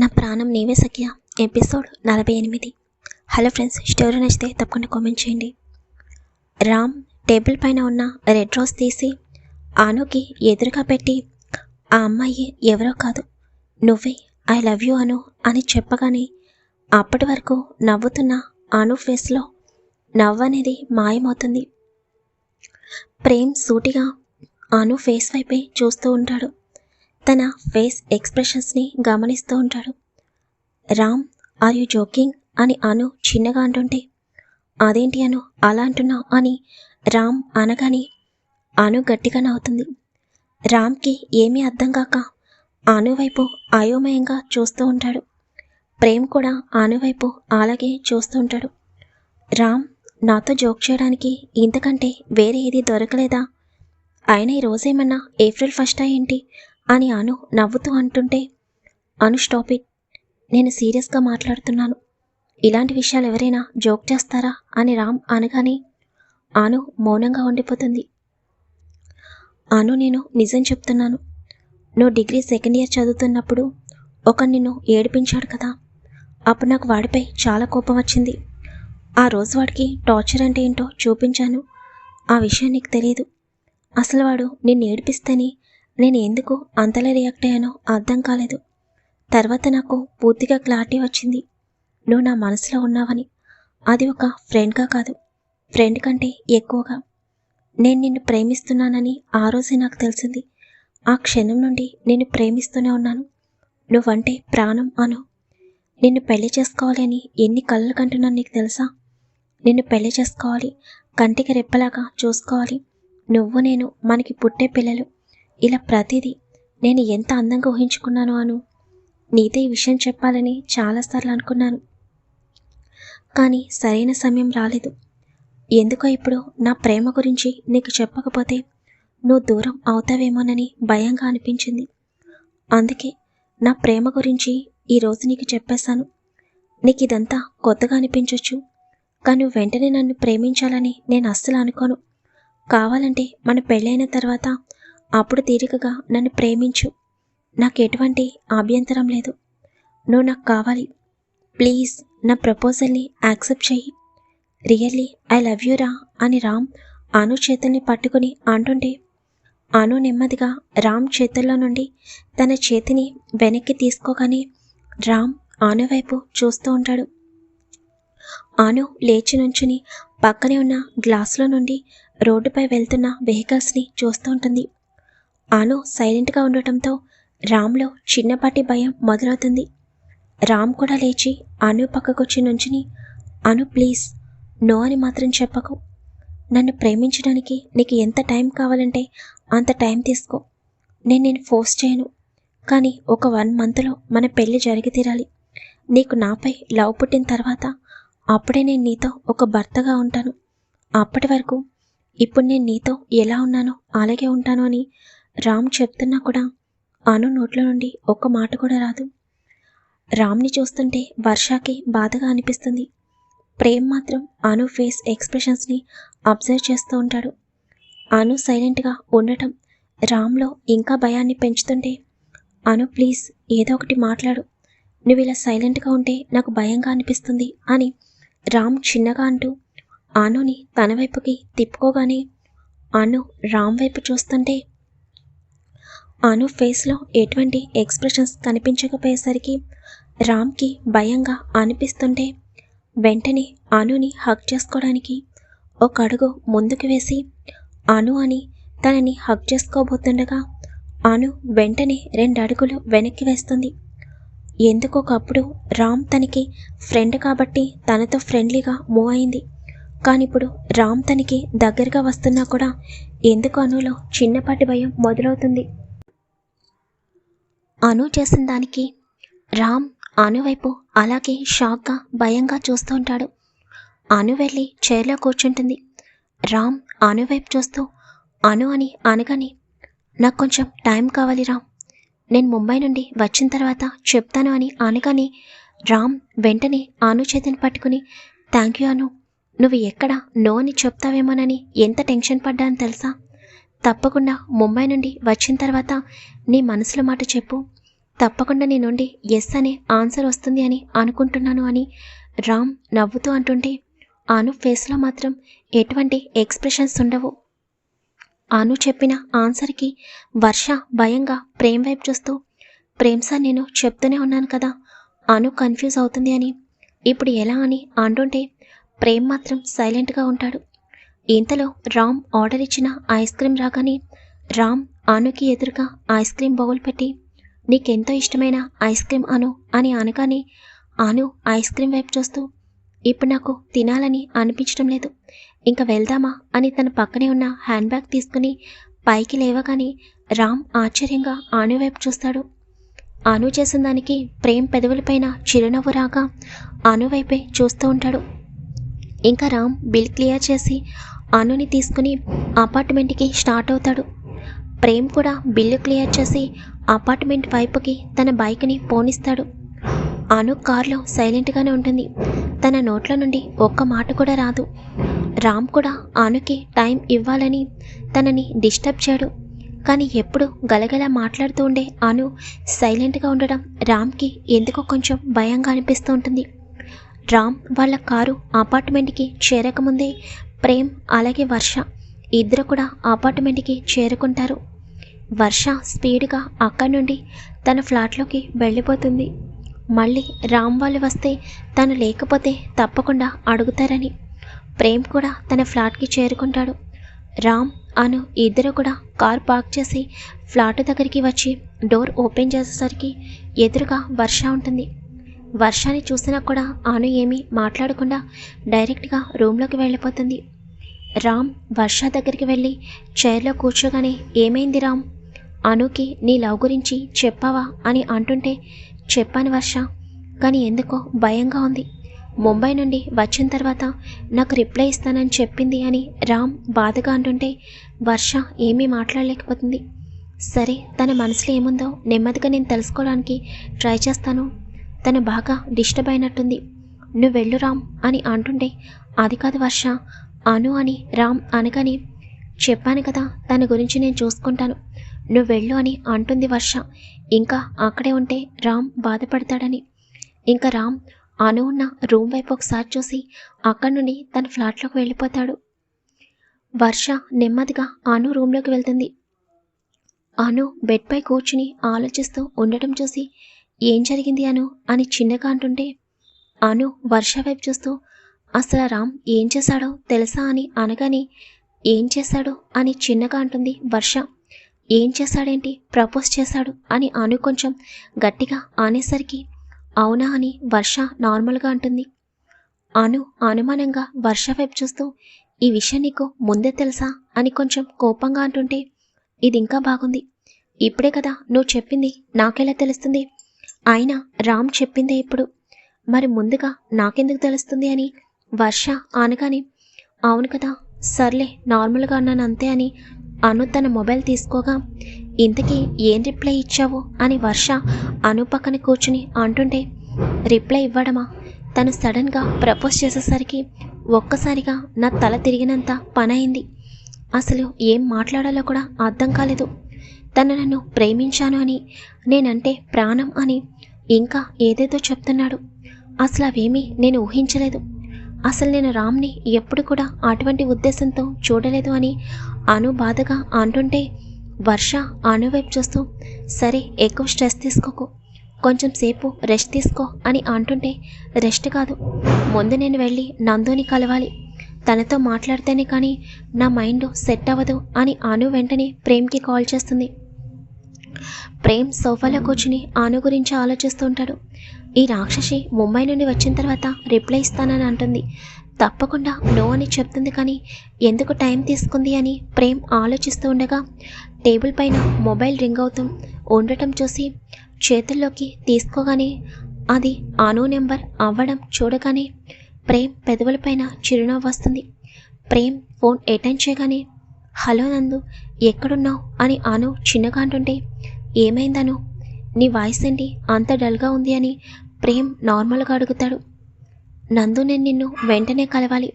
నా ప్రాణం నీవే సఖ్య. ఎపిసోడ్ నలభై ఎనిమిది. హలో ఫ్రెండ్స్ స్టోరీ నచ్చితే తప్పకుండా కామెంట్ చేయండి. రామ్ టేబుల్ పైన ఉన్న రెడ్ రోజ్ తీసి ఆనుకి ఎదురుగా పెట్టి ఆ అమ్మాయి ఎవరో కాదు నువ్వే ఐ లవ్ యూ అను అని చెప్పగానే అప్పటి వరకు నవ్వుతున్న అను ఫేస్లో నవ్వు అనేది మాయమవుతుంది. ప్రేమ్ సూటిగా అను ఫేస్ వైపే చూస్తూ ఉంటాడు. తన ఫేస్ ఎక్స్ప్రెషన్స్ని గమనిస్తూ ఉంటాడు. Ram are you joking? అని అను చిన్నగా అంటుంటే. అదేంటి అను? అలా అంటున్నావు అని రామ్ అనగానే అను గట్టిగా నవ్వుతుంది. రామ్కి ఏమీ అర్థం కాక అను వైపు అయోమయంగా చూస్తూ ఉంటాడు. ప్రేమ్ కూడా అను వైపు అలాగే చూస్తూ ఉంటాడు. రామ్ నాతో జోక్ చేయడానికి ఇంతకంటే వేరే ఏది దొరకలేదా? అయినా ఈ రోజేమన్నా ఏప్రిల్ ఫస్ట్ ఏంటి అని అను నవ్వుతూ అంటుంటే అను స్టాప్ ఇట్. నేను సీరియస్గా మాట్లాడుతున్నాను. ఇలాంటి విషయాలు ఎవరైనా జోక్ చేస్తారా అని రామ్ అనగానే అను మౌనంగా ఉండిపోతుంది. అను నేను నిజం చెప్తున్నాను. నువ్వు డిగ్రీ సెకండ్ ఇయర్ చదువుతున్నప్పుడు ఒక నిన్ను ఏడిపించాడు కదా. అప్పుడు నాకు వాడిపై చాలా కోపం వచ్చింది. ఆ రోజు వాడికి టార్చర్ అంటే ఏంటో చూపించాను. ఆ విషయం నీకు తెలియదు అసలు వాడు నిన్ను ఏడిపిస్తేనే నేను ఎందుకు అంతలా రియాక్ట్ అయ్యానో అర్థం కాలేదు. తర్వాత నాకు పూర్తిగా క్లారిటీ వచ్చింది. నువ్వు నా మనసులో ఉన్నావని. అది ఒక ఫ్రెండ్గా కాదు. ఫ్రెండ్ కంటే ఎక్కువగా. నేను నిన్ను ప్రేమిస్తున్నానని ఆ రోజే నాకు తెలిసింది. ఆ క్షణం నుండి నేను ప్రేమిస్తూనే ఉన్నాను. నువ్వంటే ప్రాణం అను. నిన్ను పెళ్ళి చేసుకోవాలి అని ఎన్ని కళ్ళలు కంటున్నాను నీకు తెలుసా? నిన్ను పెళ్ళి చేసుకోవాలి. కంటికి రెప్పలాగా చూసుకోవాలి. నువ్వు నేను మనకి పుట్టే పిల్లలు. ఇలా ప్రతిదీ నేను ఎంత అందంగా ఊహించుకున్నాను అను. నీతో ఈ విషయం చెప్పాలని చాలాసార్లు అనుకున్నాను. కానీ సరైన సమయం రాలేదు. ఎందుకో ఇప్పుడు నా ప్రేమ గురించి నీకు చెప్పకపోతే నువ్వు దూరం అవుతావేమోనని భయంగా అనిపించింది. అందుకే నా ప్రేమ గురించి ఈరోజు నీకు చెప్పేశాను. నీకు ఇదంతా కొత్తగా అనిపించవచ్చు కానీ నువ్వు వెంటనే నన్ను ప్రేమించాలని నేను అస్సలు అనుకోను. కావాలంటే మన పెళ్ళైన తర్వాత అప్పుడు తీరికగా నన్ను ప్రేమించు. నాకు ఎటువంటి అభ్యంతరం లేదు. నువ్వు నాకు కావాలి. ప్లీజ్ నా ప్రపోజల్ని యాక్సెప్ట్ చెయ్యి రియల్లీ ఐ లవ్ యూ రా అని రామ్ అను చేతుల్ని పట్టుకుని అంటుంటే అను నెమ్మదిగా రామ్ చేతుల్లో నుండి తన చేతిని వెనక్కి తీసుకోగానే రామ్ అను వైపు చూస్తూ ఉంటాడు. అను లేచి నుంచుని పక్కనే ఉన్న గ్లాసులో నుండి రోడ్డుపై వెళ్తున్న వెహికల్స్ని చూస్తూ ఉంటుంది. ఆను సైలెంట్గా ఉండటంతో రామ్లో చిన్నపాటి భయం మొదలవుతుంది. రామ్ కూడా లేచి అను పక్కకొచ్చి నుంచుని అను ప్లీజ్ నో అని మాత్రం చెప్పకు. నన్ను ప్రేమించడానికి నీకు ఎంత టైం కావాలంటే అంత టైం తీసుకో. నేను నేను ఫోర్స్ చేయను. కానీ ఒక వన్ మంత్లో మన పెళ్ళి జరిగి తీరాలి. నీకు నాపై లవ్ పుట్టిన తర్వాత అప్పుడే నేను నీతో ఒక భర్తగా ఉంటాను. అప్పటి వరకు ఇప్పుడు నేను నీతో ఎలా ఉన్నానో అలాగే ఉంటాను అని రామ్ చెప్తున్నా కూడా అను నోట్లో నుండి ఒక్క మాట కూడా రాదు. రామ్ని చూస్తుంటే వర్షాకి బాధగా అనిపిస్తుంది. ప్రేమ్ మాత్రం అను ఫేస్ ఎక్స్ప్రెషన్స్ని అబ్జర్వ్ చేస్తూ ఉంటాడు. అను సైలెంట్గా ఉండటం రామ్లో ఇంకా భయాన్ని పెంచుతుంటే అను ప్లీజ్ ఏదో ఒకటి మాట్లాడు. నువ్వు ఇలా సైలెంట్గా ఉంటే నాకు భయంగా అనిపిస్తుంది అని రామ్ చిన్నగా అంటూ అనుని తన వైపుకి తిప్పుకోగానే అను రామ్ వైపు చూస్తుంటే అను ఫేస్లో ఎటువంటి ఎక్స్ప్రెషన్స్ కనిపించకపోయేసరికి రామ్కి భయంగా అనిపిస్తుంటే వెంటనే అనుని హక్ చేసుకోవడానికి ఒక అడుగు ముందుకు వేసి అను అని తనని హక్ చేసుకోబోతుండగా అను వెంటనే రెండు అడుగులు వెనక్కి వేస్తుంది. ఎందుకొకప్పుడు రామ్ తనకి ఫ్రెండ్ కాబట్టి తనతో ఫ్రెండ్లీగా మూవ్ అయింది. కానీ ఇప్పుడు రామ్ తనకి దగ్గరగా వస్తున్నా కూడా ఎందుకు అనులో చిన్నపాటి భయం మొదలవుతుంది? అను చేసిన దానికి రామ్ అనువైపు అలాగే షాక్గా భయంగా చూస్తూ ఉంటాడు. అను వెళ్ళి చైర్లో కూర్చుంటుంది. రామ్ అనువైపు చూస్తూ అను అని అనగానే నాకు కొంచెం టైం కావాలి రామ్. నేను ముంబై నుండి వచ్చిన తర్వాత చెప్తాను అని అనగానే రామ్ వెంటనే అను చేతిని పట్టుకుని థ్యాంక్ యూ అను. నువ్వు ఎక్కడ? నో అని చెప్తావేమోనని ఎంత టెన్షన్ పడ్డాను తెలుసా? తప్పకుండా ముంబై నుండి వచ్చిన తర్వాత నీ మనసులో మాట చెప్పు. తప్పకుండా నీ నుండి ఎస్ అనే ఆన్సర్ వస్తుంది అని అనుకుంటున్నాను అని రామ్ నవ్వుతూ అంటుంటే అను ఫేస్లో మాత్రం ఎటువంటి ఎక్స్ప్రెషన్స్ ఉండవు. అను చెప్పిన ఆన్సర్కి వర్ష భయంగా ప్రేమ్ వైపు చూస్తూ ప్రేమ్ సార్ నేను చెప్తూనే ఉన్నాను కదా అను కన్ఫ్యూజ్ అవుతుంది అని. ఇప్పుడు ఎలా అని అంటుంటే ప్రేమ్ మాత్రం సైలెంట్గా ఉంటాడు. ఇంతలో రామ్ ఆర్డర్ ఇచ్చిన ఐస్ క్రీమ్ రాగానే రామ్ అనుకి ఎదురుగా ఐస్ క్రీమ్ బౌల్ పెట్టి నీకెంతో ఇష్టమైన ఐస్ క్రీమ్ అను అని అనగానే అను ఐస్ క్రీమ్ వైపు చూస్తూ ఇప్పుడు నాకు తినాలని అనిపించడం లేదు. ఇంకా వెళ్దామా అని తన పక్కనే ఉన్న హ్యాండ్ బ్యాగ్ తీసుకుని పైకి లేవగానే రామ్ ఆశ్చర్యంగా ఆను వైపు చూస్తాడు. అను చేసిన దానికి ప్రేమ్ పెదవులపైన చిరునవ్వు రాగా అను వైపే చూస్తూ ఉంటాడు. ఇంకా రామ్ బిల్ క్లియర్ చేసి అనుని తీసుకుని అపార్ట్మెంట్కి స్టార్ట్ అవుతాడు. ప్రేమ్ కూడా బిల్లు క్లియర్ చేసి అపార్ట్మెంట్ వైపుకి తన బైక్ని పోనిస్తాడు. అను కార్లో సైలెంట్గానే ఉంటుంది. తన నోట్ల నుండి ఒక్క మాట కూడా రాదు. రామ్ కూడా అనుకి టైం ఇవ్వాలని తనని డిస్టర్బ్ చేయడు. కానీ ఎప్పుడు గలగల మాట్లాడుతూ ఉండే అను సైలెంట్గా ఉండడం రామ్కి ఎందుకో కొంచెం భయంగా అనిపిస్తూ ఉంటుంది. రామ్ వాళ్ళ కారు అపార్ట్మెంట్కి చేరకముందే ప్రేమ్ అలాగే వర్ష ఇద్దరు కూడా అపార్ట్మెంట్కి చేరుకుంటారు. వర్ష స్పీడ్గా అక్కడి నుండి తన ఫ్లాట్లోకి వెళ్ళిపోతుంది. మళ్ళీ రామ్ వాళ్ళు వస్తే తను లేకపోతే తప్పకుండా అడుగుతారని. ప్రేమ్ కూడా తన ఫ్లాట్కి చేరుకుంటాడు. రామ్ అను ఇద్దరు కూడా కార్ పార్క్ చేసి ఫ్లాట్ దగ్గరికి వచ్చి డోర్ ఓపెన్ చేసేసరికి ఎదురుగా వర్ష ఉంటుంది. వర్షాన్ని చూసినా కూడా ఆను ఏమీ మాట్లాడకుండా డైరెక్ట్గా రూమ్లోకి వెళ్ళిపోతుంది. రామ్ వర్ష దగ్గరికి వెళ్ళి చైర్లో కూర్చోగానే ఏమైంది రామ్? అనుకి నీ లవ్ గురించి చెప్పావా? అని అంటుంటే చెప్పాను వర్ష కానీ ఎందుకో భయంగా ఉంది. ముంబై నుండి వచ్చిన తర్వాత నాకు రిప్లై ఇస్తానని చెప్పింది అని రామ్ బాధగా అంటుంటే వర్ష ఏమీ మాట్లాడలేకపోతుంది. సరే తన మనసులో ఏముందో నెమ్మదిగా నేను తెలుసుకోవడానికి ట్రై చేస్తాను. తను బాగా డిస్టర్బ్ అయినట్టుంది నువ్వు వెళ్ళు రామ్ అని అంటుంటే అది కాదు వర్ష అను అని రామ్ అనగానే చెప్పాను కదా తన గురించి నేను చూసుకుంటాను. నువ్వు వెళ్ళు అని అంటుంది వర్ష. ఇంకా అక్కడే ఉంటే రామ్ బాధపడతాడని. ఇంకా రామ్ అను ఉన్న రూమ్ వైపు ఒకసారి చూసి అక్కడి నుండి తన ఫ్లాట్లోకి వెళ్ళిపోతాడు. వర్ష నెమ్మదిగా అను రూమ్లోకి వెళ్తుంది. అను బెడ్పై కూర్చుని ఆలోచిస్తూ ఉండటం చూసి ఏం జరిగింది అను? అని చిన్నగా అంటుంటే అను వర్ష వైపు చూస్తూ అసలు రామ్ ఏం చేశాడో తెలుసా? అని అనగానే ఏం చేశాడు? అని చిన్నగా అంటుంది వర్ష. ఏం చేశాడేంటి? ప్రపోజ్ చేశాడు అని అను కొంచెం గట్టిగా అనేసరికి అవునా? అని వర్ష నార్మల్గా అంటుంది. అను అనుమానంగా వర్ష వైపు చూస్తూ ఈ విషయం నీకు ముందే తెలుసా? అని కొంచెం కోపంగా అంటుంటే ఇది ఇంకా బాగుంది. ఇప్పుడే కదా నువ్వు చెప్పింది నాకెలా తెలుస్తుంది? అయినా రామ్ చెప్పిందే ఇప్పుడు. మరి ముందుగా నాకెందుకు తెలుస్తుంది అని? వర్ష అనగానే అవును కదా సర్లే నార్మల్గా అన్నాను అంతే అని అను తన మొబైల్ తీసుకోగా. ఇంతకీ ఏం రిప్లై ఇచ్చావు అని వర్ష అను పక్కన కూర్చుని అంటుంటే రిప్లై ఇవ్వడమా? తను సడన్గా ప్రపోజ్ చేసేసరికి ఒక్కసారిగా నా తల తిరిగినంత పనైంది. అసలు ఏం మాట్లాడాలో కూడా అర్థం కాలేదు. తను నన్ను ప్రేమించాను అని నేనంటే ప్రాణం అని ఇంకా ఏదేదో చెప్తున్నాడు. అసలు అవేమీ నేను ఊహించలేదు. అసలు నేను రామ్ని ఎప్పుడు కూడా అటువంటి ఉద్దేశంతో చూడలేదు అని అను బాధగా అంటుంటే వర్ష అను వైపు చూస్తూ సరే ఎక్కువ స్ట్రెస్ తీసుకోకు. కొంచెం సేపు రెస్ట్ తీసుకో అని అంటుంటే రెస్ట్ కాదు. ముందు నేను వెళ్ళి నందుని కలవాలి. తనతో మాట్లాడితేనే కానీ నా మైండ్ సెట్ అవ్వదు అని అను వెంటనే ప్రేమ్కి కాల్ చేస్తుంది. ప్రేమ్ సోఫాలో కూర్చుని ఆను గురించి ఆలోచిస్తూ ఉంటాడు. ఈ రాక్షసి ముంబై నుండి వచ్చిన తర్వాత రిప్లై ఇస్తానని అంటుంది. తప్పకుండా నో అని చెప్తుంది కానీ ఎందుకు టైం తీసుకుంది అని ప్రేమ్ ఆలోచిస్తూ ఉండగా టేబుల్ పైన మొబైల్ రింగ్ అవుతూ ఉండటం చూసి చేతుల్లోకి తీసుకోగానే అది ఆను నెంబర్ అవ్వడం చూడగానే ప్రేమ్ పెదవులపైన చిరునవ్వు వస్తుంది. ప్రేమ్ ఫోన్ అటెండ్ చేయగానే హలో నందు ఎక్కడున్నావు? అని ఆను చిన్నగా అంటుంటే ఏమైందను? నీ వాయిస్ ఏంటి అంత డల్గా ఉంది అని ప్రేమ్ నార్మల్గా అడుగుతాడు. నందు నేను నిన్ను వెంటనే కలవాలి.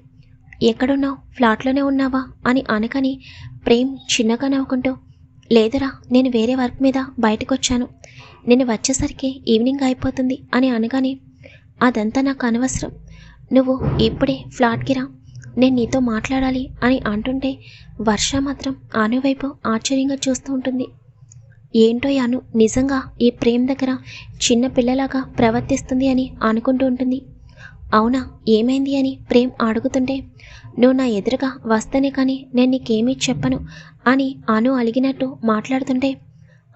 ఎక్కడున్నావు? ఫ్లాట్లోనే ఉన్నావా? అని అనకని ప్రేమ్ చిన్నగా నవ్వుకుంటూ లేదురా నేను వేరే వర్క్ మీద బయటకు వచ్చాను నేను వచ్చేసరికి ఈవినింగ్ అయిపోతుంది అని అనగానే అదంతా నాకు అనవసరం. నువ్వు ఇప్పుడే ఫ్లాట్కి రా. నేను నీతో మాట్లాడాలి అని అంటుంటే వర్ష మాత్రం అను వైపు ఆశ్చర్యంగా చూస్తూ ఉంటుంది. ఏంటో యాను అను నిజంగా ఈ ప్రేమ్ దగ్గర చిన్న పిల్లలాగా ప్రవర్తిస్తుంది అని అనుకుంటూ ఉంటుంది. అవునా ఏమైంది అని ప్రేమ్ అడుగుతుంటే నువ్వు నా ఎదురుగా వస్తేనే కానీ నేను నీకేమీ చెప్పను అని అను అలిగినట్టు మాట్లాడుతుంటే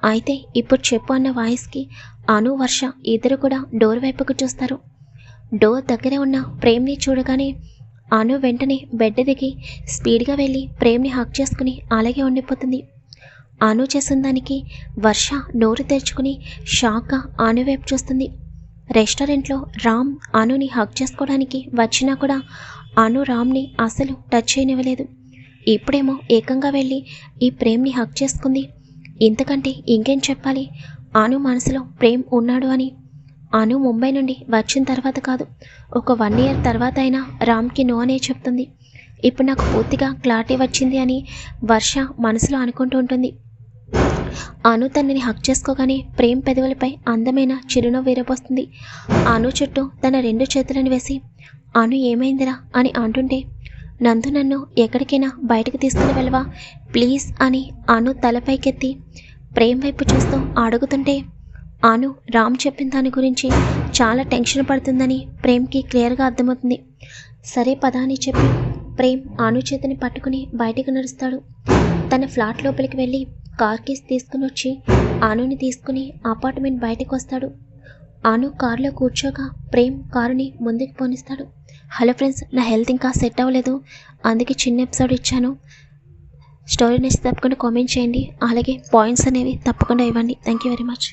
అయితే ఇప్పుడు చెప్పు అన్న వాయిస్కి అను వర్ష ఇద్దరు కూడా డోర్ వైపుకు చూస్తారు. డోర్ దగ్గరే ఉన్న ప్రేమ్ని చూడగానే అను వెంటనే బెడ్ దిగి స్పీడ్గా వెళ్ళి ప్రేమ్ని హక్ చేసుకుని అలాగే ఉండిపోతుంది. అను చేసిన దానికి వర్ష నోరు తెరుచుకుని షాక్గా అను వైపు చూస్తుంది. రెస్టారెంట్లో రామ్ అనుని హక్ చేసుకోవడానికి వచ్చినా కూడా అను రామ్ని అసలు టచ్ చేయనివ్వలేదు. ఇప్పుడేమో ఏకంగా వెళ్ళి ఈ ప్రేమ్ని హక్ చేసుకుంది. ఇంతకంటే ఇంకేం చెప్పాలి? అను మనసులో ప్రేమ్ ఉన్నాడు అని అను ముంబై నుండి వచ్చిన తర్వాత కాదు. ఒక వన్ ఇయర్ తర్వాత అయినా రామ్కి నో అనే చెప్తుంది. ఇప్పుడు నాకు పూర్తిగా క్లారిటీ వచ్చింది అని వర్ష మనసులో అనుకుంటూ ఉంటుంది. అను తనని హక్ చేసుకోగానే ప్రేమ్ పెదవులపై అందమైన చిరునవ్వు విరపోస్తుంది అను చుట్టూ తన రెండు చేతులను వేసి అను ఏమైందిరా? అని అంటుంటే నందు నన్ను ఎక్కడికైనా బయటకు తీసుకుని వెళ్ళవా? ప్లీజ్ అని అను తలపైకెత్తి ప్రేమ్ వైపు చూస్తూ అడుగుతుంటే అను రామ్ చెప్పిన దాని గురించి చాలా టెన్షన్ పడుతుందని ప్రేమ్కి క్లియర్గా అర్థమవుతుంది. సరే పదా అని చెప్పి ప్రేమ్ అను చేతిని పట్టుకుని బయటికి నడుస్తాడు. తన ఫ్లాట్ లోపలికి వెళ్ళి కార్ కీస్ తీసుకుని వచ్చి అనుని తీసుకుని అపార్ట్మెంట్ బయటకు వస్తాడు. అను కారులో కూర్చోగా ప్రేమ్ కారుని ముందుకు పోనిస్తాడు. హలో ఫ్రెండ్స్ నా హెల్త్ ఇంకా సెట్ అవ్వలేదు. అందుకే చిన్న ఎపిసోడ్ ఇచ్చాను. స్టోరీ నచ్చి తప్పకుండా కామెంట్ చేయండి. అలాగే పాయింట్స్ అనేవి తప్పకుండా ఇవ్వండి. Thank you very much.